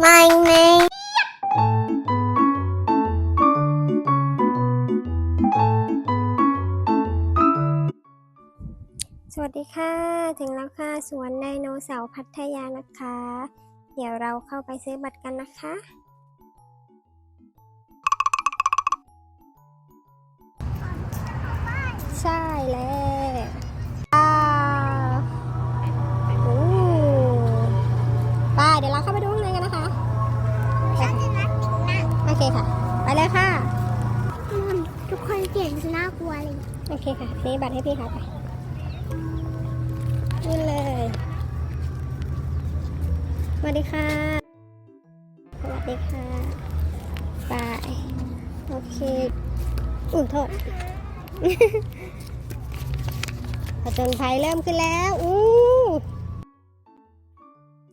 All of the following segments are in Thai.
ไม่ไม่สวัสดีค่ะ ถึงแล้วค่ะ สวนไดโนเสาร์พัทยานะคะ เดี๋ยวเราเข้าไปซื้อบัตรกันนะคะ ใช่แล้ว เคค่ะนี่บัตรให้พี่ค่ะไปนี่เลย สวัสดีค่ะ สวัสดีค่ะไปโอเคอุ้ยโทษผจญภัยเริ่มขึ้นแล้วอู้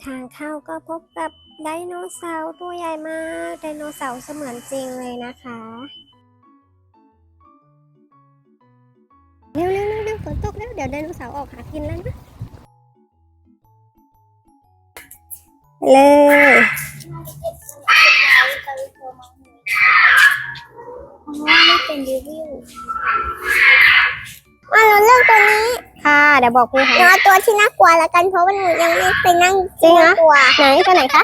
ทางเข้าก็พบกับไดโนเสาร์ตัวใหญ่มาก ไดโนเสาร์เสมือนจริงเลยนะคะ เร็วเร็วเร็วเร็วฝนตกแล้ว เดี๋ยวไดโนเสาร์ออกหากินแล้วนะ เลยไม่เป็นรีวิวมาเราเลือกตัวนี้ค่ะ เดี๋ยวบอกพี่หนูค่ะเอาตัวที่น่ากลัวแล้วกัน เพราะว่าหนูยังไม่ไปนั่งจริงเหรอน่ากลัว ไหนตัวไหนคะ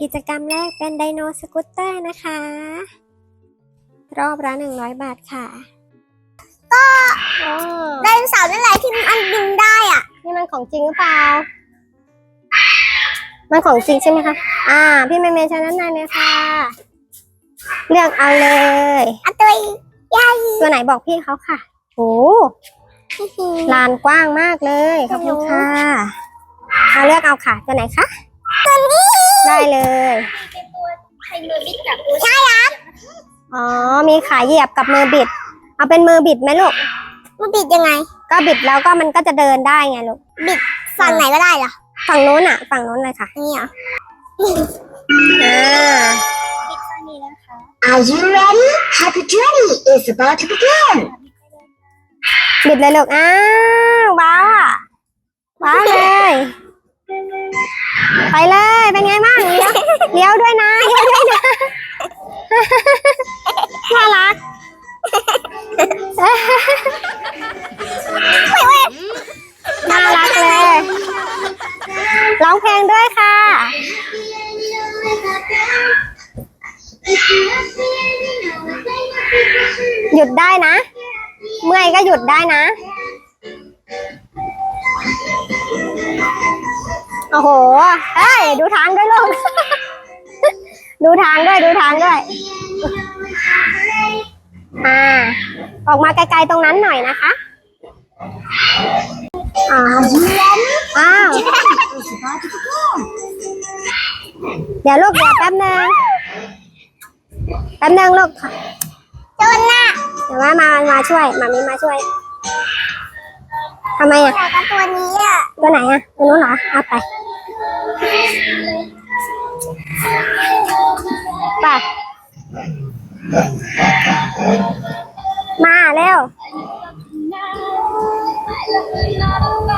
กิจกรรมแรกเป็นไดโนสกูตเตอร์นะคะ รอบละหนึ่งร้อยบาทค่ะ ก็อ๋อไดโนเสาร์นั่นแหละที่มันบินได้อะ นี่มันของจริงหรือเปล่า มันของจริงใช่ไหมคะ อ่า พี่เมย์เมย์ชนะนายเลยค่ะ เลือกเอาเลยเอาตัวใหญ่ตัวไหนบอกพี่เขาค่ะโอ้ลานกว้างมากเลยขอบคุณค่ะเอาเลือกเอาค่ะ ตัวไหนคะ ตัวนี้ ได้เลยเป็นตัวไทเมอร์บิดกับตัวใช่อ๋อ มีขาเหยียบกับมือบิด เอาเป็นมือบิดไหมลูก มันบิดยังไง ก็บิดแล้วก็มันก็จะเดินได้ไงลูกฝั่งไหนก็ได้เหรอฝั่งนู้นอะ ฝั่งนู้นเลยค่ะ นี่เหรอ อ่า บิดฝั่งนี้นะคะ Are you ready? Happy journey is about to begin. บิดเลยลูก อ้าวว้าวอะว้าวเลย ไปเลย เป็นไงบ้างเลี้ยวเลี้ยวด้วยนะเลี้ยวด้วยนะ น่ารัก น่ารักเลย ร้องเพลงด้วยค่ะ หยุดได้นะ เมื่อยก็หยุดได้นะ โอ้โห เฮ้ย ดูทางด้วยลูก ดูทางด้วย ดูทางด้วย อ่า ออกมาไกลๆตรงนั้นหน่อยนะคะอ่า Are you ready? อ้าว Is about to begin. เดี๋ยวลูกเดี๋ยวแป๊บนึงแป๊บนึงลูกจนน่ะเดี๋ยวว่ามามาช่วยมามีมาช่วยทำไมอะแต่ก็ตัวนี้อะตัวไหนอะตัวนู้นเหรอเอาไปไป มาเร็ว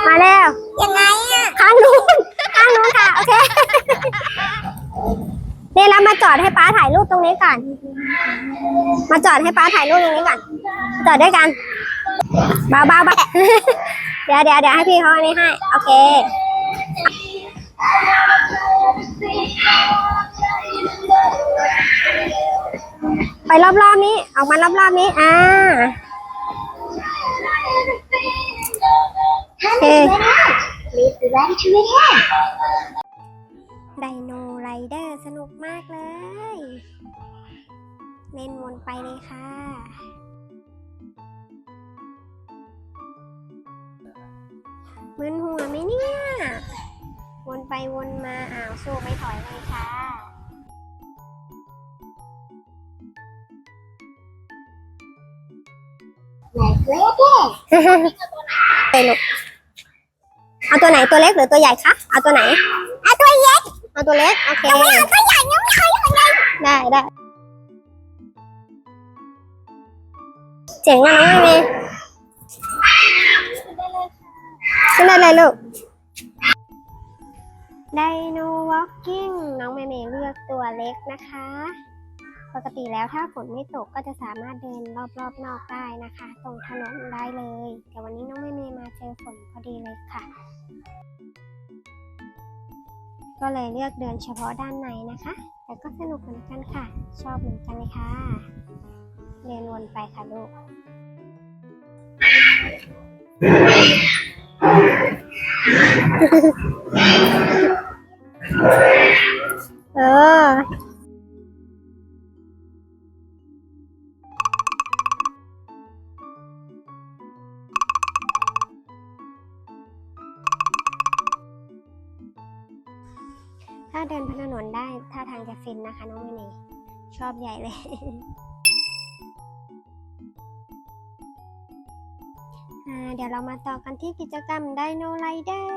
มาเร็วยังไงอะข้างนู้นข้างนู้นค่ะ โอเคนี่แล้วมาจอดให้ป้าถ่ายรูปตรงนี้ก่อน มาจอดให้ป้าถ่ายรูปตรงนี้ก่อน จอดด้วยกันเบาเบาเบาเดี๋ยวเดี๋ยวเดี๋ยวให้พี่เขาอันนี้ให้ โอเค ไปรอบๆนี้ ออกมารอบๆนี้ อ่าโอเค Please be ready to begin. ไดโนไรเดอร์สนุกมากเลย เล่นวนไปเลยค่ะมึนหัวไหมเนี่ย วนไปวนมาอ้าวสู้ไม่ถอยเลยค่ะ ไปลูกเอาตัวไหนตัวเล็กหรือตัวใหญ่คะ เอาตัวไหน เอาตัวเล็ก เอาตัวเล็ก โอเคเอาตัวใหญ่ยังไม่เคยเลยได้ได้เจ๋งอะน้องไอเมย์ขึ้นได้เลยลูกไดโนวอล์กิ้งน้องเมเมเลือกตัวเล็กนะคะ ปกติแล้วถ้าฝนไม่ตกก็จะสามารถเดินรอบๆนอกได้นะคะ ตรงถนนได้เลย แต่วันนี้น้องเมเมมาเจอฝนพอดีเลยค่ะ ก็เลยเลือกเดินเฉพาะด้านในนะคะ แต่ก็สนุกเหมือนกันค่ะ ชอบเหมือนกันเลยค่ะ เดินวนไปค่ะลูกเอ นนะคะน้องเมเน่ชอบใหญ่เลยอ่าเดี๋ยวเรามาต่อกันที่กิจกรรมไดโนไรเดอร์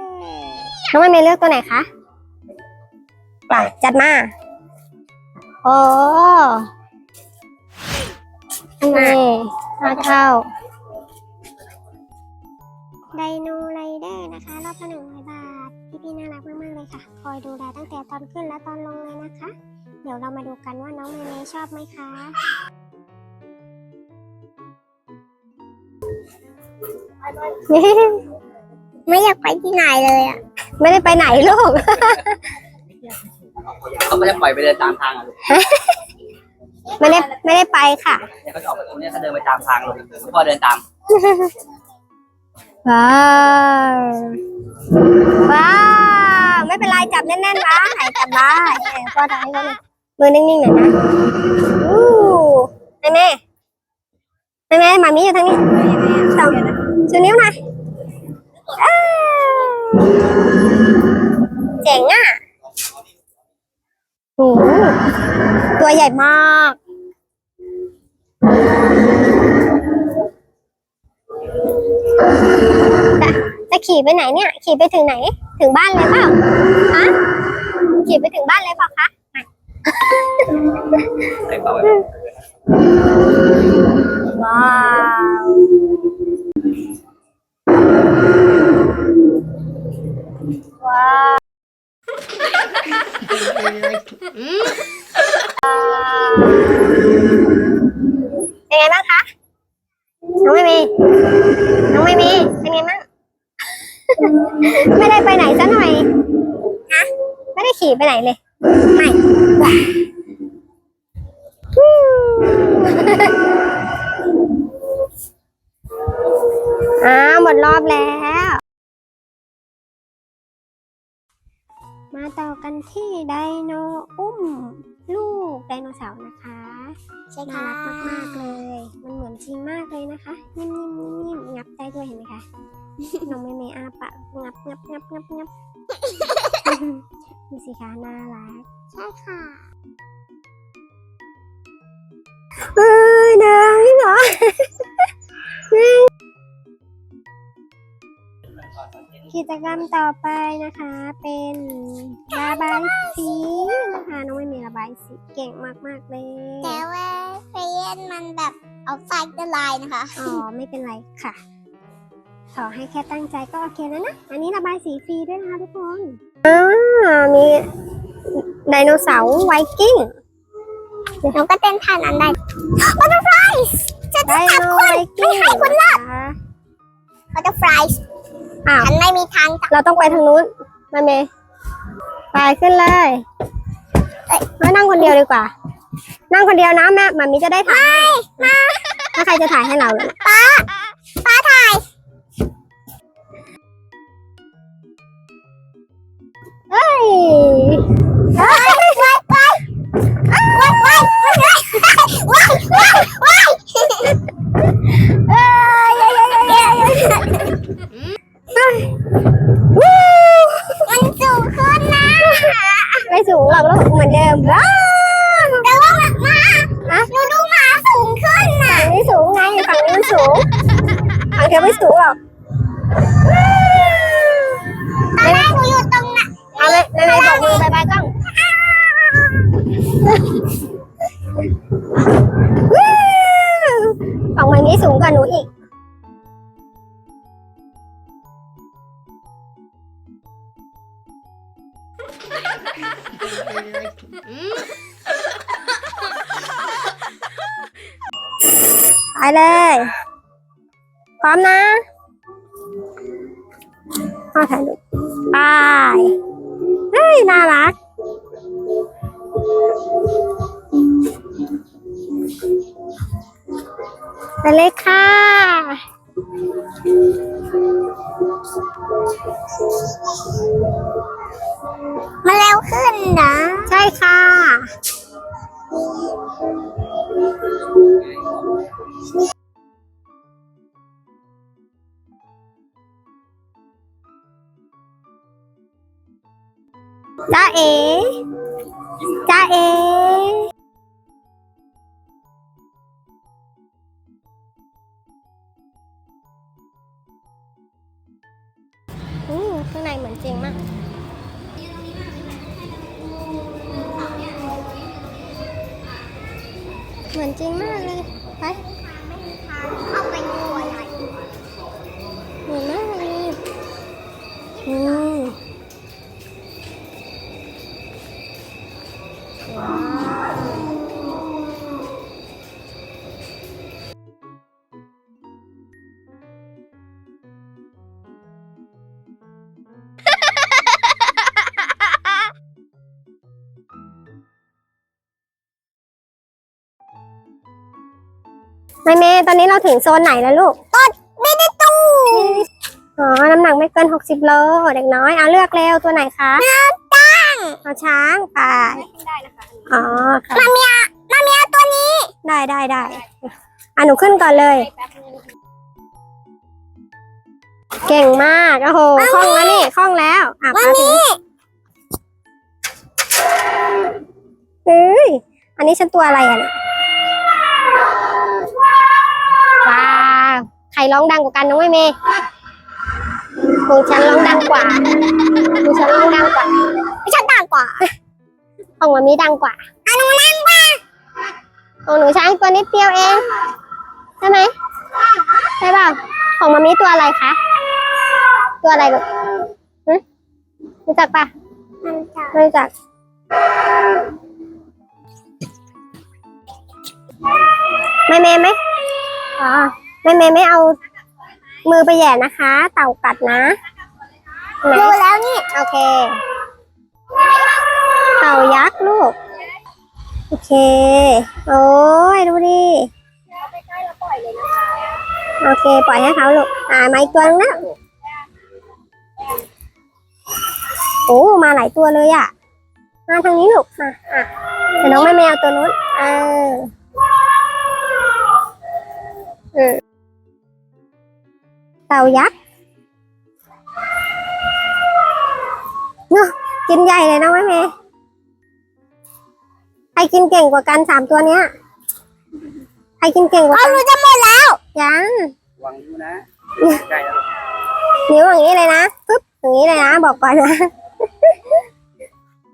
น้องเมเน่เลือกตัวไหนคะไปจัดมา โอ้อันนี้ห้าเท่าไดโนไรเดอร์นะคะ รอบละหนึ่งร้อยบาท พี่ๆน่ารักมาก ๆ เลยค่ะ คอยดูแลตั้งแต่ตอนขึ้นและตอนลงเลยนะคะ เดี๋ยวเรามาดูกันว่าน้องเมเมชอบไหมคะ ไม่อยากไปที่ไหนเลยอะ ไม่ได้ไปไหนลูก เขาไม่ได้ปล่อยไปเดินตามทางอะลูกไม่ได้ไม่ได้ไปค่ะ เนี่ยเขาจะออกไปตรงเนี้ยเขาเดินไปตามทางลูกพ่อเดินตาม ว้าวว้าวไม่เป็นไรจับแน่นๆไว้จับไว้เออพ่อทำให้เขาหน่อย มือนิ่งๆหน่อยนะอู้แม่แม่แม่แม่หมามีอยู่ทางนี้สองชูนิ้วหน่อยอ้าวเจ๋งอะโอ้โหตัวใหญ่มากจะจะขี่ไปไหนเนี่ย ขี่ไปถึงไหน ถึงบ้านเลยเปล่าฮะขี่ไปถึงบ้านเลยเปล่าคะ ใส่เป๋าไว้ว้าวว้าวเป็นไงบ้างคะน้องไม่มีน้องไม่มีเป็นไงบ้างไม่ได้ไปไหนซะหน่อยฮะไม่ได้ขี่ไปไหนเลย ไม่ว้าวู้อ้าวหมดรอบแล้ว มาต่อกันที่ไดโนอุ้ม ลูกไดโนเสาร์นะคะ ใช่น่าค่ะรักมากๆเลย มันเหมือนจริงมากเลยนะคะ นิ่มๆนิ่มๆงับได้ด้วยเห็นไหมคะน้องไม่เมอาปากงับงับงับงับงับ ดูสิคะน่ารัก ใช่ค่ะเอ้ยนางนี่เหรอกิจกรรมต่อไปนะคะ เป็นระบายสีนะคะน้องไม่มีระบายสีเก่งมากๆเลย แต่ว่าเฟรนมันแบบเอาไฟละลายนะคะ อ๋อ ไม่เป็นไรค่ะ ขอให้แค่ตั้งใจก็โอเคแล้วนะ อันนี้ระบายสีฟรีด้วยนะคะทุกคนอ่า มีไดโนเสาร์ไวกิ้งหนูก็เต้นท่านั้นได้บัตเตอร์ฟลายจะไดจับโนคุไวณกิ้งให้คุณรอดนะคะบัตเตอร์ฟลายอ้าวฉันไม่มีทางจับเราต้องไปทางนู้นมาเมย์ไปขึ้นเลยเอ้ยมานั่งคนเดียวดีกว่า นั่งคนเดียวนะแม่มามีจะได้ถ่ายให้ถ้าใครจะถ่ายให้เราล่ะป้า มันเร็วขึ้นนะ ใช่ค่ะจ้าเอจ้าเอ ข้างในเหมือนจริงมากเหมือนจริงมากเลย ไป ไม่เมย์ตอนนี้เราถึงโซนไหนแล้วลูกต้นไม่ได้ตู้อ๋อ น้ำหนักไม่เกิน60โลเด็กน้อย เอาเลือกเร็วตัวไหนคะตั้งเอาช้างไปอ๋อค่ะมาเมียมาเมียตัวนี้ ได้ได้ได้อะหนูขึ้นก่อนเลย เก่งมาก โอ้โหคล่องแล้วนี่คล่องแล้ว อะมาพาถึงนี่เฮ้ย อันนี้ฉันตัวอะไรอะเนี่ย ใครร้องดังกว่ากันน้องไม่เมย์ของฉันร้องดังกว่าของฉันร้องดังกว่าฉันต่างกว่าของมันมีดังกว่าอันนู้นนั่งว่าของหนูช้างตัวนิดเดียวเองใช่ไหมใช่เปล่าของมามีตัวอะไรคะตัวอะไรลูกหึรู้จักปะไม่รู้จักไม่เมย์ไหมอ๋อ ไม่เมย์ไม่เอามือไปแหย่นะคะ เต่ากัดนะไหนรู้แล้วนี่ โอเค เต่ายักษ์ลูก โอเค โอ้ยดูดิโอเค ปล่อยให้เขาลูก อ่ามาอีกตัวนึงนะโอ้มาหลายตัวเลยอะ มาทางนี้ลูกมาอะเดี๋ยวน้องแม่แมวตัวนู้น เออเอ เต่ายักษ์เนอะกินใหญ่เลยน้องแม่แม่ใครกินเก่งกว่ากันสามตัวเนี้ยใครกินเก่งกว่าเอากันรู้จะหมดแล้ว ยังวางนิ้วนะใกล้แล้วนิ้วอย่างนี้เลยนะปึ๊บอย่างนี้เลยนะบอกก่อนนะ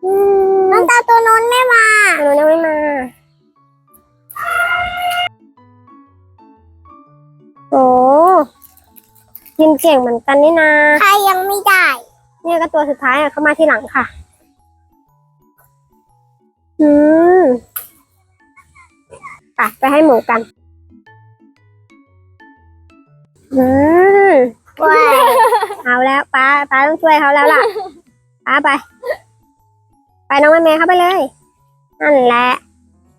อืมน้องตาตัวนู้นไม่มา หนูยังไม่มาโอ้ กินเก่งเหมือนกันนี่นาใครยังไม่ได้ เนี่ยก็ตัวสุดท้ายอะเข้ามาที่หลังค่ะ อืมไปไปให้หมูกัน อืมว้ายเอาแล้วป้าป้าต้องช่วยเขาแล้วล่ะป้าไป ไปน้องแม่เมย์เข้าไปเลย นั่นแหละ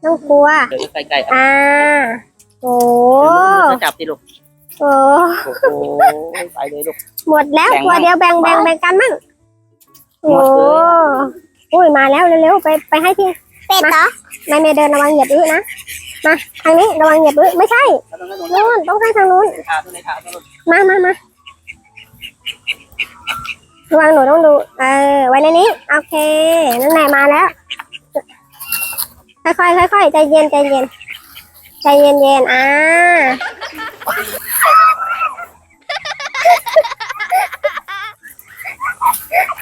ต้องกลัวเดี๋ยวใกล้ๆอะอ่าโอ้จะจับสิลูก โอ้โอ้โหไปเลยลูก หมดแล้วแบ่งตัวมั่งเดียวแบ่งแบ่งแบ่งกันมั่งหมโอ้ดเลย อุ้ยมาแล้วเร็วๆไปไปให้ที่เป็ดเหรอแม่เมย์เดินระวังเหยียบอื้อนะมาทางนี้ระวังเหยียบอื้อไม่ใช่แล้วตรงนั้นตรงนั้นนู่นต้องให้ทางนู้น ขาตรงไหนขาตรงนั้นมามามาระวังหนูต้องดู เออ ไว้ในนี้ โอเค นั่นแหละมาแล้ว ค่อยๆค่อยๆใจเย็น ใจเย็น ใจเย็นๆอะ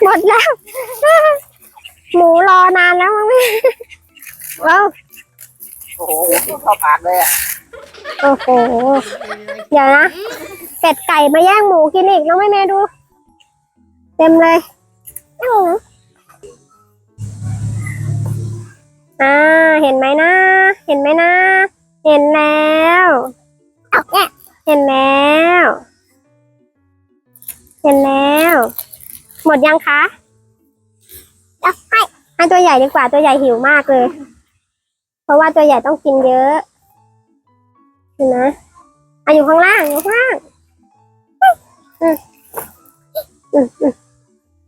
หมดแล้ว หมูรอนานแล้วมั้งแม่ว้าวโอ้โหเข้าปากเลยอะ โอ้โหอย่านะเป็ดไก่มาแย่งหมูกินอีกน้องแม่เมย์ดู เต็มเลยอ่าเห็นไหมนะ เห็นไหมนะ เห็นแล้วเอาเนี่ยเห็นแล้ว เห็นแล้ว หมดยังคะเอาให้ให้ตัวใหญ่ดีกว่าตัวใหญ่หิวมากเลย เพราะว่าตัวใหญ่ต้องกินเยอะเห็นไหมอะอยู่ข้างล่างอยู่ข้างล่าง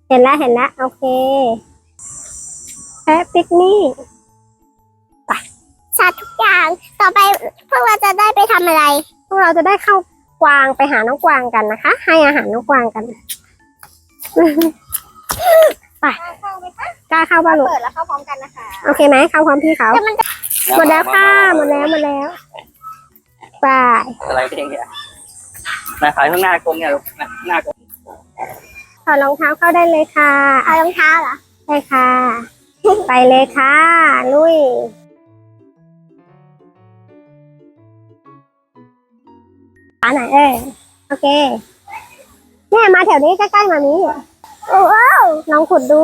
เห็นแล้วเห็นแล้วโอเคแพะปิกนี่ สัตว์ทุกอย่าง ต่อไปพวกเราจะได้ไปทำอะไร พวกเราจะได้เข้ากวางไปหาน้องกวางกันนะคะ ให้อาหารน้องกวางกัน ไปกล้าเข้าป่ะลูกเปิดแล้วเข้าพร้อมกันนะคะโอเคไหมเข้าพร้อมพี่เขาแต่มันจะหมดแล้วค่ะหมดแล้วหมดแล้วไปอะไรเพลงเนี่ยนายขายข้างหน้ากรงเนี่ยลูกหน้ากรงถอดรองเท้าเข้าได้เลยค่ะเอารองเท้าเหรอใช่ค่ะ ไปเลยค่ะ ลุย ขาไหนเอ้ยโอเคเนี่ยมาแถวนี้ใกล้ๆมามีโอ้โหลองขุดดู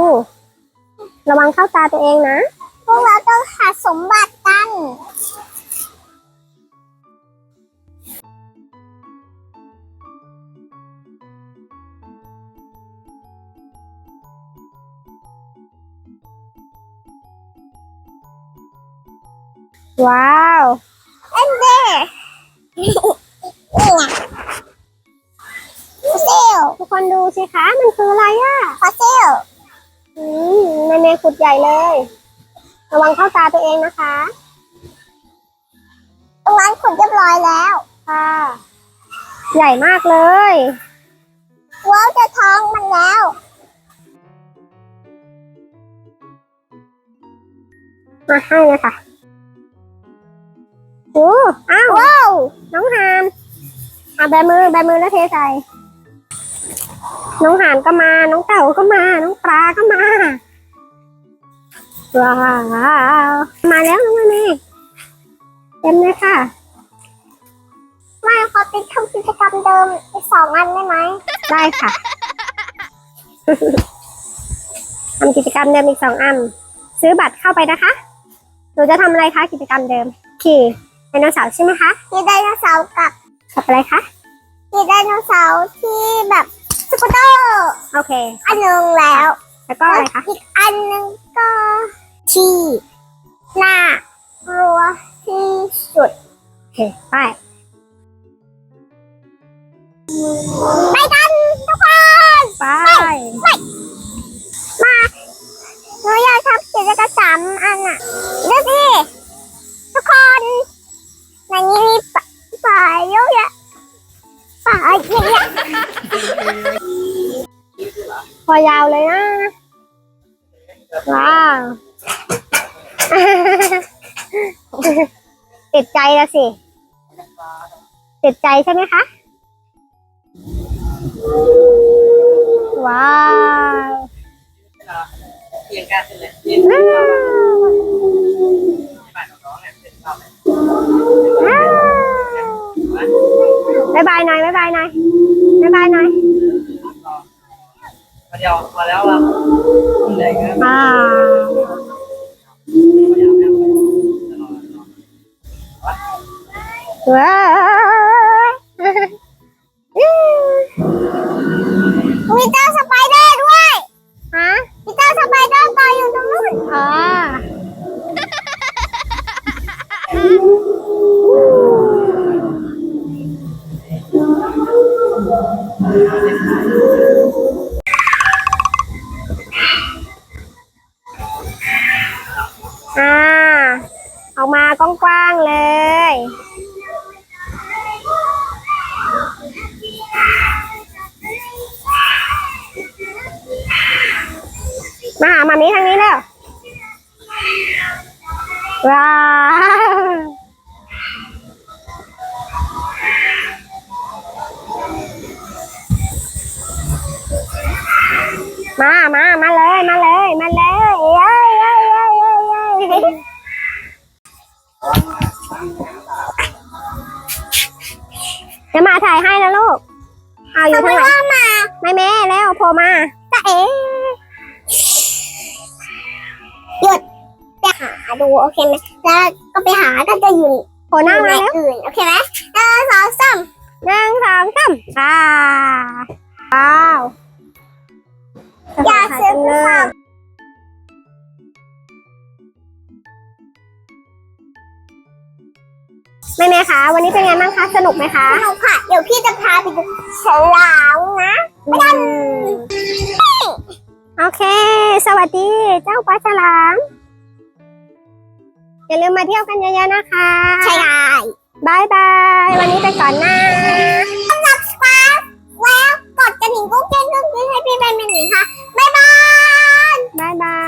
ระวังเข้าตาตัวเองนะ พวกเราต้องหาสมบัติกัน ว้าวอันเด้ นี่ไงฟอสซิลทุกคนดูสิคะ มันคืออะไรอะฟอสซิลอืมในเมขุดใหญ่เลย ระวังเข้าตาตัวเองนะคะ ตรงนั้นขุดเรียบร้อยแล้ว ค่ะ ใหญ่มากเลย ว้าวจะท้องมันแล้วมาให้เลยค่ะโอ้อ้าวว้าวน้องหาน เอาแบมือแบมือแล้วเทใส่ น้องหานก็มา น้องเต่าก็มา น้องปลาก็มา ว้าว มาแล้วน้องเมย์เต็มเลยค่ะ ไม่ขอติดทำกิจกรรมเดิมอีกสองอันได้ไหม ได้ค่ะทำกิจกรรมเดิมอีกสองอัน ซื้อบัตรเข้าไปนะคะ หนูจะทำอะไรคะกิจกรรมเดิม ขี่ไดโนเสาร์ใช่ไหมคะมีไดโนเสาร์กับ กับอะไรคะมีไดโนเสาร์ที่แบบสกูตเตอร์โอเค อันหนึ่งแล้ว แล้วก็อะไรคะอีกอันหนึ่งก็ที่น่ากลัวที่สุดโอเคไปไปกันทุกคนไปมาหนูอยากทำกิจกรรมสามอันอะดูสิทุกคนในนี้มี ปลาปลาเยอะปลาเยอะพอยาวเลยนะว้าวติดใจแล้วสิติดใจใช่ไหมคะว้าวเอียงกันเลยเอียงว้าวบ้านน้องเนี่ยเป็นเราเลย ว้าวบ๊ายบายหน่อยบ๊ายบายหน่อยบ๊ายบายหน่อยมาเดียวมาแล้วเราเหนื่อยกันอ่ามาเดียวแล้วว้าวมีเจ้าสไมาหามามีทางนี้แล้ว ว้าวมา มา มาเลย มาเลย มาเลยเย้เย้เย้เย้เย้จะมาถ่ายให้นะลูก เอาอยู่ทำไมข้างหลังว่ามาไม่แม่แล้วโผล่มาจะเอ๋ หยุดอะดูโอเคไหมแล้วก็ไปหาก็จะอยู่โผล่หน้ามาในแล้วอื่นโอเคไหมหนึ่งสองสามหนึ่งสองสามอ่าว้าวอย่าซื้อไปฝากแม่แม่คะวันนี้เป็นไงบ้างคะสนุกไหมคะสนุกค่ะเดี๋ยวพี่จะพาไปดูฉลามนะโอเค สวัสดีเจ้าปลาฉลาม อย่าลืมมาเที่ยวกันเยอะๆนะคะ ใช่ค่ะบายบาย วันนี้ไปก่อนนะ subscribe แล้วกดกระดิ่งกุ้งเก้งกุ้งกิ้งให้พี่เป็นเป็นหนึ่งค่ะ บ๊ายบาย บายบาย